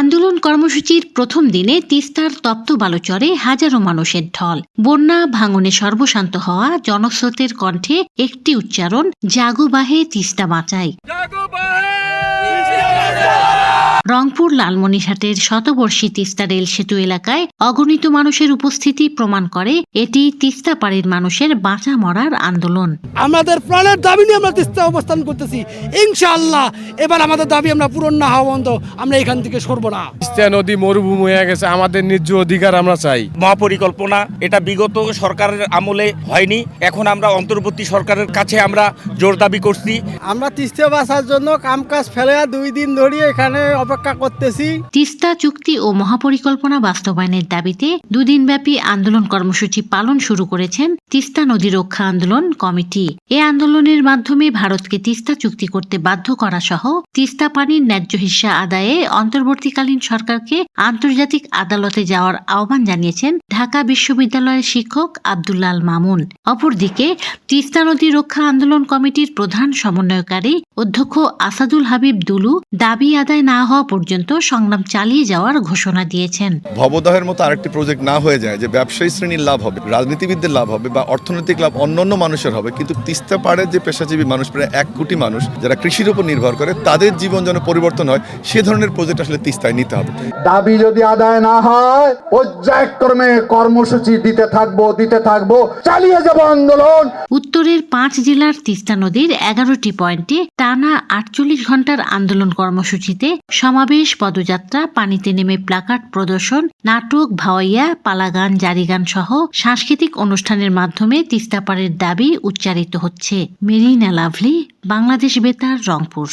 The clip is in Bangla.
আন্দোলন কর্মসূচির প্রথম দিনে তিস্তার তপ্ত বালুচরে হাজারো মানুষের ঢল। বন্যা ভাঙনে সর্বশান্ত হওয়া জনস্রোতের কণ্ঠে একটি উচ্চারণ, জাগো বাহে তিস্তা বাঁচাই। রংপুর লালমনিরহাটের শতবর্ষী তিস্তা রেল সেতু এলাকায় অগণিত মানুষের উপস্থিতি প্রমাণ করে এটি তিস্তা পাড়ের মানুষের বাঁচা মরার আন্দোলন। আমাদের প্রাণের দাবি নিয়ে আমরা তিস্তা অবস্থান করতেছি। ইনশাআল্লাহ এবার আমাদের দাবি আমরা পূরণ না হওয়া পর্যন্ত আমরা এখান থেকে সরবো না। তিস্তা নদী মরুভূমি হয়ে গেছে আমাদের ন্যায্য অধিকার আমরা চাই। মহাপরিকল্পনা এটা বিগত সরকারের আমলে হয়নি এখন আমরা অন্তর্বর্তী সরকারের কাছে আমরা জোর দাবি করছি। আমরা তিস্তা বাঁচার জন্য কামকাজ ফেলে দুই দিন ধরে এখানে অপেক্ষা করতেছি। তিস্তা চুক্তি ও মহাপরিকল্পনা বাস্তবায়নের দাবিতে দুদিনব্যাপী আন্দোলন কর্মসূচি পালন শুরু করেছেন তিস্তা নদী রক্ষা আন্দোলন কমিটি। এ আন্দোলনের মাধ্যমে ভারতকে তিস্তা চুক্তি করতে বাধ্য করা সহ তিস্তা পানির ন্যায্য হিস্সা আদায়ে অন্তর্বর্তীকালীন সরকারকে আন্তর্জাতিক আদালতে যাওয়ার আহ্বান জানিয়েছেন ঢাকা বিশ্ববিদ্যালয়ের শিক্ষক আব্দুল্লাল মামুন। অপরদিকে, তিস্তা নদী রক্ষা আন্দোলন কমিটির প্রধান সমন্বয়কারী অধ্যক্ষ আসাদুল হাবিব দুলু দাবি আদায় না হওয়া পর্যন্ত সংগ্রাম চালিয়ে যাওয়ার ঘোষণা দিয়েছেন। ভবদহের মতো আরেকটি প্রজেক্ট না হয়ে যায় যে ব্যবসায়ী শ্রেণির লাভ হবে রাজনীতিবিদদের লাভ হবে বা অর্থনৈতিক লাভ অন্যান্য মানুষের হবে কিন্তু তিস্তা পাড়ের যে পেশাজীবী মানুষ প্রায় এক কোটি মানুষ যারা কৃষির উপর নির্ভর করে তাদের জীবন যেন পরিবর্তন হয় সে ধরনের প্রজেক্ট আসলে তিস্তায় নিতে হবে। দাবি যদি আদায় না হয় পর্যায়ক্রমে কর্মসূচি দিতে থাকব দিতে থাকব চালিয়ে যাব আন্দোলন। উত্তরের পাঁচ জেলার তিস্তা নদীর এগারোটি পয়েন্টে টানা আটচল্লিশ ঘণ্টার আন্দোলন কর্মসূচিতে সমাবেশ, পদযাত্রা, পানিতে নেমে প্লাকার্ড প্রদর্শন, নাটক, ভাওয়াইয়া, পালাগান, জারিগান সহ সাংস্কৃতিক অনুষ্ঠানের মাধ্যমে তিস্তাপাড়ের দাবি উচ্চারিত হচ্ছে। মেরিনা লাভলি, বাংলাদেশ বেতার, রংপুর।